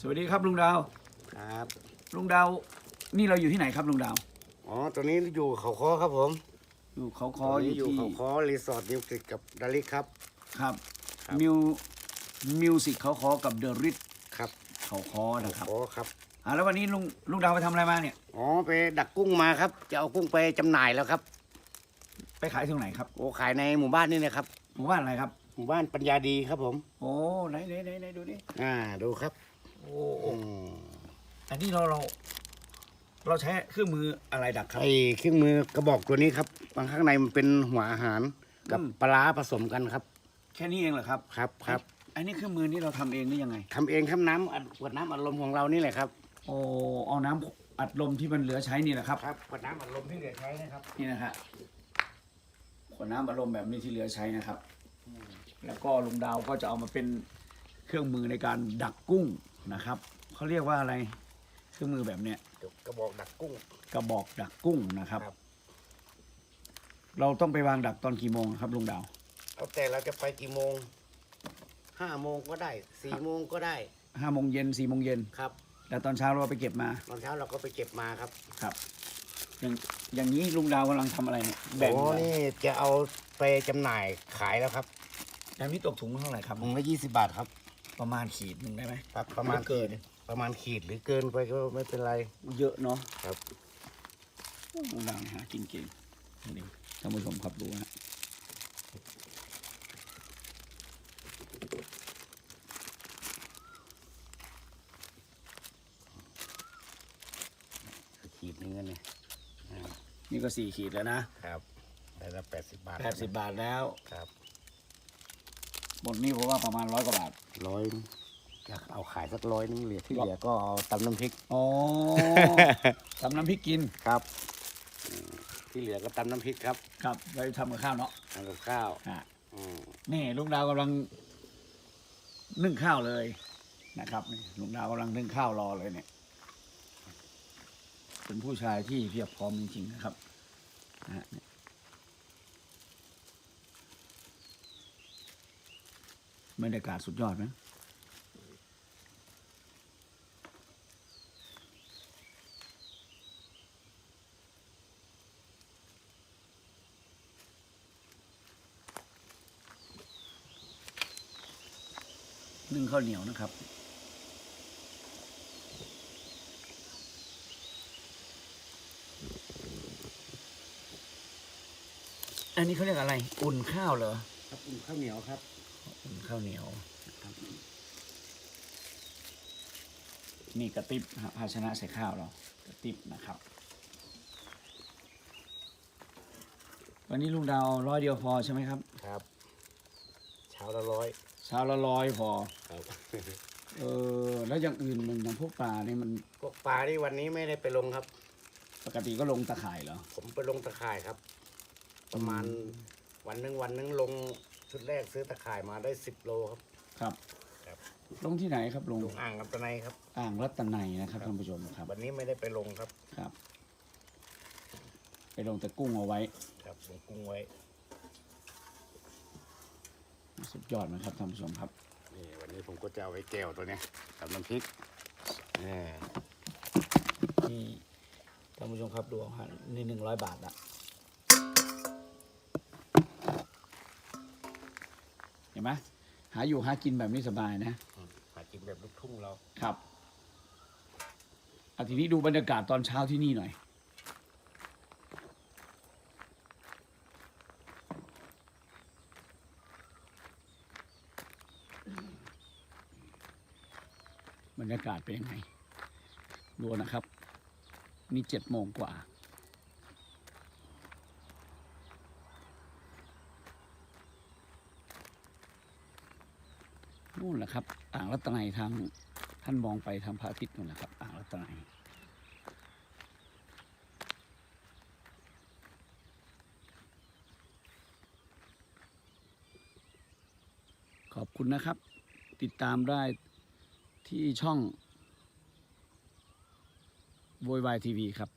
สวัสดีครับลุงดาว ครับ ลุงดาว นี่เราอยู่ที่ไหนครับลุงดาว อ๋อตัวนี้อยู่เขาคอครับผม อยู่เขาคตัอวอนี้ยู่อยู่ที่เขาคอรีสอร์ทมิวสิกกับดาริครับ ครับครับ มิวมิวสิกเขาคอกับเดอะริทครับเขาคอเขานะครับคอครับ อ่าแล้ววันนี้ลุงลุงดาวไปทำอะไรมาเนี่ย อ๋อไปดักกุ้งมาครับ จะเอากุ้งไปจำหน่ายแล้วครับ ไปขายที่ไหนครับโอ้ขายในหมู่บ้านนี่นะครับ หมู่บ้านอะไรครับ หมู่บ้านปัญญาดีครับผม โอ้ไหนไหนไหนไหนดูดิ อ่า ดูครับ โอ้อืมอันนี้เราเรา เราใช้เครื่องมืออะไรดักครับ ไอ้เครื่องมือกระบอกตัวนี้ครับบางข้างในมันเป็นหัวอาหารกับอืม ปลาร้าผสมกันครับ แค่นี้เองเหรอครับครับครับอันนี้เครื่องมือนี่เราทำเองหรือยังไง ทำเองครับน้ำอัดขวดน้ำอัดลมของเรานี่แหละครับ โอ้เอาน้ำอัดลมที่มันเหลือใช้นี่แหละครับ ครับขวดน้ำอัดลมที่เหลือใช้นะครับ นี่นะฮะขวดน้ำอารมณ์แบบนี้ที่เหลือใช้นะครับ แล้วก็ลุงดาวก็จะเอามาเป็นเครื่องมือในการดักกุ้ง นะครับเขาเรียกว่าอะไรเครื่องมือแบบเนี้ยกระบอกดักกุ้ง กระบอกดักกุ้งนะครับ ครับ เราต้องไปวางดักตอนกี่โมงครับลุงดาว เอาแต่เราจะไปกี่โมงห้าโมงก็ได้สี่โมงก็ได้ห้าโมงเย็นสี่โมงเย็นครับแล้วตอนเช้าเราไปเก็บมาตอนเช้าเราก็ไปเก็บมาครับครับ อย่างอย่างนี้ลุงดาวกำลังทำอะไรเนี่ยแบ่งโอ้เหรอนี่จะเอาไปจำหน่ายขายแล้วครับอย่างนี้ตกถุงเท่าไหร่ครับ ถุงละยี่สิบาทครับ ประมาณขีดหนึ่งได้ไหมครับประมาณไม่เกินขีดประมาณขีดหรือเกินไปก็ไม่เป็นไร เยอะเนาะครับลุงดาวหากินเก่งนี่ท่านผู้ชมครับดูนะขีดนึงนั่นเนี่ยอ่านี่ก็สี่ขีดแล้วนะครับได้ละแปดสิบบาทแปดสิบบาทแล้วครับ หมดนี่ผมว่าประมาณร้อยกว่าบาทร้อยอยากเอาขายสักร้อยนึงเหลือที่เหลือก็เอาตำน้ำพริก อ๋อ ทำน้ำพริกกินครับอืมที่เหลือก็ตำน้ำพริกครับครับไว้ทำกับข้าวเนาะทำกับข้าวอะอืมนี่ลุงดาวกำลัง นึ่งข้าวเลยนะครับนี่ลุงดาวกำลังนึ่งข้าวรอเลยเนี่ย เป็นผู้ชายที่เพียบพร้อมจริงๆนะครับนะฮะเนี่ย บรรยากาศสุดยอดไหมนึ่งข้าวเหนียวนะครับ อันนี้เขาเรียกอะไร อุ่นข้าวเหรอครับอุ่นข้าวเหนียวครับ อุ่นข้าวเหนียวนี่กระติบนะครับภาชนะใส่ข้าวเรากระติบนะครับ วันนี้ลุงดาวร้อยเดียวพอใช่ไหมครับ ครับ เช้าละร้อยเช้าละร้อยพอ ครับเออแล้วอย่างอื่นมันอย่างพวกปลาเนี่ยมันพวกปลาที่วันนี้ไม่ได้ไปลงครับ ปกติก็ลงตะข่ายเหรอผมไปลงตะข่ายครับ ประมาณวันหนึงวันหนึงลง ชุดแรกซื้อตะข่ายมาได้สิบโลครับ ครับ ครับ ลงที่ไหนครับลงลงอ่างกับตะไนครับ อ่างรัตนัยนะครับ ท่านผู้ชมครับวันนี้ไม่ได้ไปลงครับ ครับ ไปลงแต่กุ้งเอาไว้ ครับลงกุ้งไว้ สุดยอดนะครับท่านผู้ชมครับ นี่วันนี้ผมก็จะเอาไอ้แก้วตัวเนี้ยกับน้ำพริกนี่นี่ท่านผู้ชมครับดูฮะนี่หนึ่งร้อยบาทละ ไหมหาอยู่หากินแบบนี้สบายนะหากินแบบลูกทุ่งเราครับเอาทีนี้ดูบรรยากาศตอนเช้าที่นี่หน่อย บรรยากาศเป็นยังไงดูนะครับ นี่เจ็ดโมงกว่า นู่นแหละครับ อ่างรัตนัยทางท่านมองไปทางพระอาทิตย์นู่นแหละครับ อ่างรัตนัยขอบคุณนะครับ ติดตามได้ที่ช่องโวยวายทีวีครับ